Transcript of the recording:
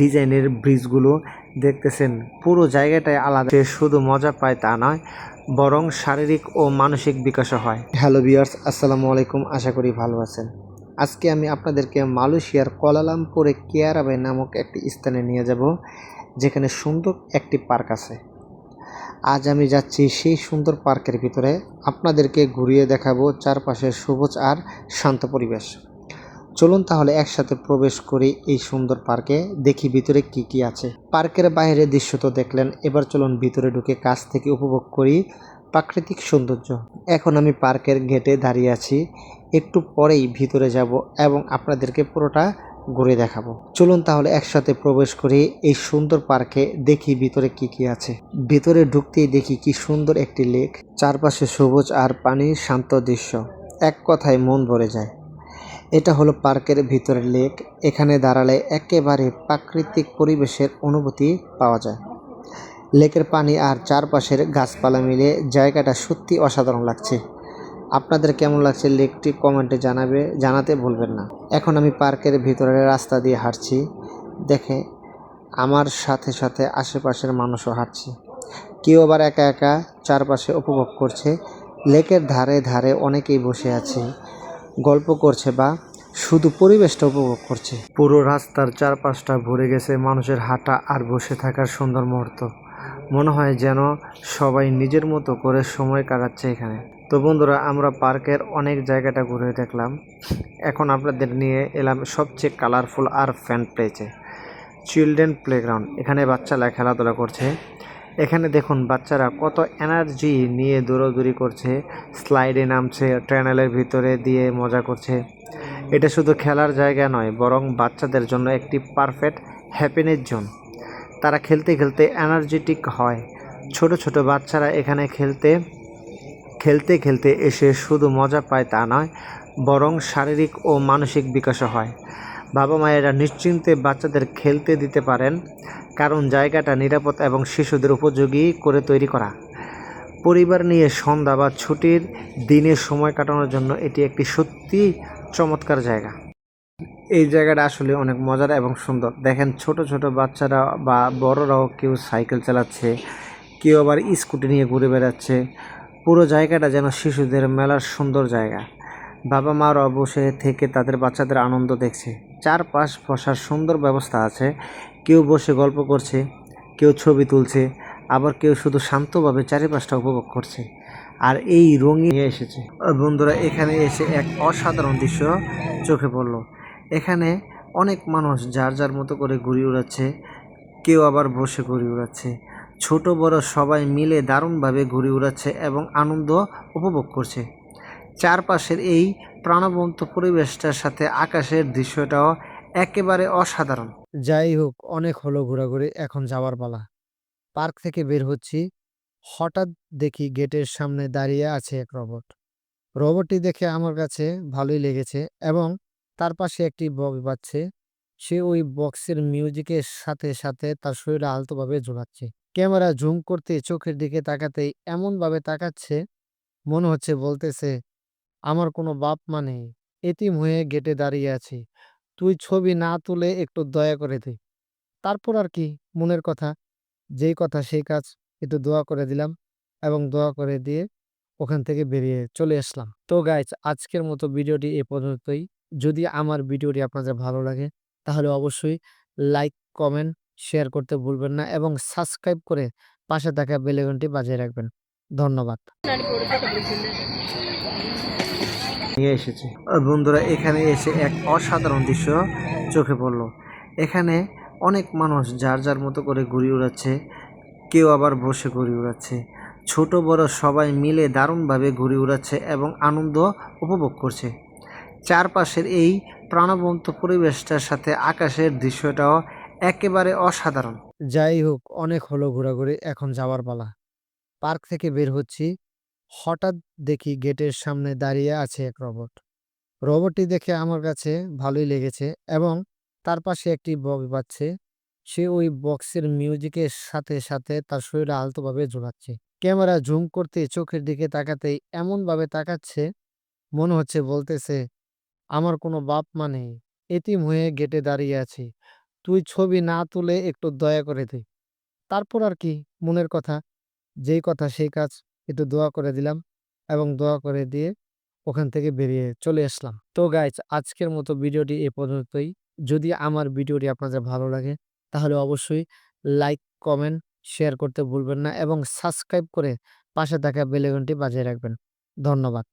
ডিজাইনের ব্রিজগুলো দেখতেছেন। পুরো জায়গাটাই আলাদা। সে শুধু মজা পায় তা নয়, বরং শারীরিক ও মানসিক বিকাশও হয়। হ্যালো বিয়ার্স আসসালামু আলাইকুম। আশা করি ভালো আছেন। আজকে আমি আপনাদেরকে মালয়েশিয়ার কোয়ালালামপুরে কেয়ারাবে নামক একটি স্থানে নিয়ে যাব, যেখানে সুন্দর একটি পার্ক আছে। আজ আমি যাচ্ছি সেই সুন্দর পার্কের ভিতরে। আপনাদেরকে ঘুরিয়ে দেখাবো চারপাশের সবুজ আর শান্ত পরিবেশ। চলুন তাহলে একসাথে প্রবেশ করি এই সুন্দর পার্কে, দেখি ভিতরে কি কি আছে। পার্কের বাইরে দৃশ্য তো দেখলেন, এবার চলুন ভিতরে ঢুকে কাছ থেকে উপভোগ করি প্রাকৃতিক সৌন্দর্য। এখন আমি পার্কের গেটে দাঁড়িয়ে আছি, একটু পরেই ভিতরে যাব এবং আপনাদেরকে পুরোটা ঘুরে দেখাবো। চলুন তাহলে একসাথে প্রবেশ করি এই সুন্দর পার্কে, দেখি ভিতরে কি কি আছে। ভিতরে ঢুকতেই দেখি কি সুন্দর একটি লেক, চারপাশে সবুজ আর পানির শান্ত দৃশ্য। এক কথায় মন ভরে যায়। এটা হলো পার্কের ভিতরের লেক। এখানে দাঁড়ালে একেবারে প্রাকৃতিক পরিবেশের অনুভূতি পাওয়া যায়। লেকের পানি আর চারপাশের গাছপালা মিলে জায়গাটা সত্যি অসাধারণ লাগছে। আপনাদের কেমন লাগছে লেকটি কমেন্টে জানাবে, জানাতে ভুলবেন না। এখন আমি পার্কের ভিতরের রাস্তা দিয়ে হাঁটছি। দেখে আমার সাথে সাথে আশেপাশের মানুষও হাঁটছে। কেউ আবার একা একা চারপাশে উপভোগ করছে। লেকের ধারে ধারে অনেকেই বসে আছে। গল্প করছে বা শুধু পরিবেশটা উপভোগ করছে। পুরো রাস্তার চারপাশটা ভরে গেছে মানুষের হাঁটা আর বসে থাকার সুন্দর মুহূর্ত। মনে হয় যেন সবাই নিজের মতো করে সময় কাটাচ্ছে এখানে। তো বন্ধুরা, আমরা পার্কের অনেক জায়গাটা ঘুরে দেখলাম। এখন আপনাদের নিয়ে এলাম সবচেয়ে কালারফুল আর ফ্যান প্লেসে চিলড্রেন প্লেগ্রাউন্ড, এখানে বাচ্চারা খেলাধুলা করছে। এখানে দেখুন বাচ্চারা কত এনার্জি নিয়ে দৌড়াদৌড়ি করছে। স্লাইডে নামছে ট্রেনেলের ভিতরে দিয়ে মজা করছে। এটা শুধু খেলার জায়গা নয়, বরং বাচ্চাদের জন্য একটি পারফেক্ট হ্যাপিনেস জোন তারা খেলতে খেলতে এনার্জেটিক হয়। ছোট ছোট বাচ্চারা এখানে খেলতে খেলতে খেলতে এসে শুধু মজা পায় তা নয়, বরং শারীরিক ও মানসিক বিকাশও হয়। বাবা মায়েরা নিশ্চিন্তে বাচ্চাদের খেলতে দিতে পারেন, কারণ জায়গাটা নিরাপদ এবং শিশুদের উপযোগী করে তৈরি করা। পরিবার নিয়ে সন্ধ্যা বা ছুটির দিনে সময় কাটানোর জন্য এটি একটি সত্যি চমৎকার জায়গা। এই জায়গাটা আসলে অনেক মজার এবং সুন্দর। দেখেন ছোট ছোট বাচ্চারা বা বড়রাও কেউ সাইকেল চালাচ্ছে, কেউ আবার স্কুটি নিয়ে ঘুরে বেড়াচ্ছে। পুরো জায়গাটা যেন শিশুদের মেলার সুন্দর জায়গা। বাবা মারাও বসে থেকে তাদের বাচ্চাদের আনন্দ দেখছে। চারপাশ বসার সুন্দর ব্যবস্থা আছে। কেউ বসে গল্প করছে, কেউ ছবি তুলছে, আবার কেউ শুধু শান্তভাবে চারিপাশটা উপভোগ করছে। আর এই নিয়ে এসেছে। বন্ধুরা, এখানে এসে এক অসাধারণ দৃশ্য চোখে পড়ল। এখানে অনেক মানুষ যার যার মতো করে ঘুরি উড়াচ্ছে, কেউ আবার বসে ঘুরি উড়াচ্ছে। ছোট, বড় সবাই মিলে দারুণভাবে ঘুরি উড়াচ্ছে এবং আনন্দ উপভোগ করছে। চারপাশের এই প্রাণবন্ত পরিবেশটার সাথে আকাশের দৃশ্যটাও একেবারে অসাধারণ। যাই হোক, অনেক হলো ঘোরাঘুরি, এখন যাওয়ার পালা। পার্ক থেকে বের হচ্ছি। হঠাৎ দেখি গেটের সামনে দাঁড়িয়ে আছে এক রোবট। রোবটটি দেখে আমার কাছে ভালোই লেগেছে এবং তার পাশে একটি বক্স বাজছে। সে ওই বক্সের মিউজিকের সাথে সাথে তার শরীরে আলতোভাবে ঝোলাচ্ছে। ক্যামেরা জুম করতে চোখের দিকে তাকাতেই এমনভাবে তাকাচ্ছে, মনে হচ্ছে বলতেছে, আমার কোনো বাপ মা নেই, এতিম হয়ে গেটে দাঁড়িয়ে আছি। তুই ছবি না তুলে একটু দয়া করে দে। তারপর আর কি, মনের কথা, যেই কথা সেই কাজ একটু দোয়া করে দিলাম এবং দোয়া করে দিয়ে ওখান থেকে বেরিয়ে চলে আসলাম। তো গাইজ আজকের মতো ভিডিওটি এ পর্যন্তই। যদি আমার ভিডিওটি আপনাদের ভালো লাগে, তাহলে অবশ্যই লাইক কমেন্ট শেয়ার করতে ভুলবেন না এবং সাবস্ক্রাইব করে পাশে থাকা বেলেগনটি বাজিয়ে রাখবেন। ধন্যবাদ। নিয়ে এসেছে। বন্ধুরা, এখানে এসে এক অসাধারণ দৃশ্য চোখে পড়ল। এখানে অনেক মানুষ যার যার মতো করে ঘুরি উড়াচ্ছে। কেউ আবার বসে ঘুরি উড়াচ্ছে ছোট, বড় সবাই মিলে দারুণভাবে ঘুরি উড়াচ্ছে এবং আনন্দ উপভোগ করছে। চারপাশের এই প্রাণবন্ত পরিবেশটার সাথে আকাশের দৃশ্যটাও একেবারে অসাধারণ। যাই হোক, অনেক হলো ঘোরাঘুরি, এখন যাওয়ার পালা। পার্ক থেকে বের হচ্ছি। হঠাৎ দেখি গেটের সামনে দাঁড়িয়ে আছে এক রোবট। রোবটটি দেখে আমার কাছে ভালোই লেগেছে এবং তার পাশে একটি বক্স বাজছে। সে ওই বক্সের মিউজিকের সাথে সাথে তার শরীরে আলতোভাবে ঝোলাচ্ছে। ক্যামেরা জুম করতে চোখের দিকে তাকাতেই এমনভাবে তাকাচ্ছে, মনে হচ্ছে বলতেছে, আমার কোনো বাপ মা নেই, এতিম হয়ে গেটে দাঁড়িয়ে আছি। তুই ছবি না তুলে একটু দয়া করে দে। তারপর আর কি, মনের কথা। যেই কথা সেই কাজ, একটু দোয়া করে দিলাম এবং দোয়া করে দিয়ে ওখান থেকে বেরিয়ে চলে আসলাম। তো গাইজ আজকের মতো ভিডিওটি এ পর্যন্তই। যদি আমার ভিডিওটি আপনাদের ভালো লাগে তাহলে অবশ্যই লাইক কমেন্ট শেয়ার করতে ভুলবেন না এবং সাবস্ক্রাইব করে পাশে থাকা বেলেগনটি বাজিয়ে রাখবেন। ধন্যবাদ।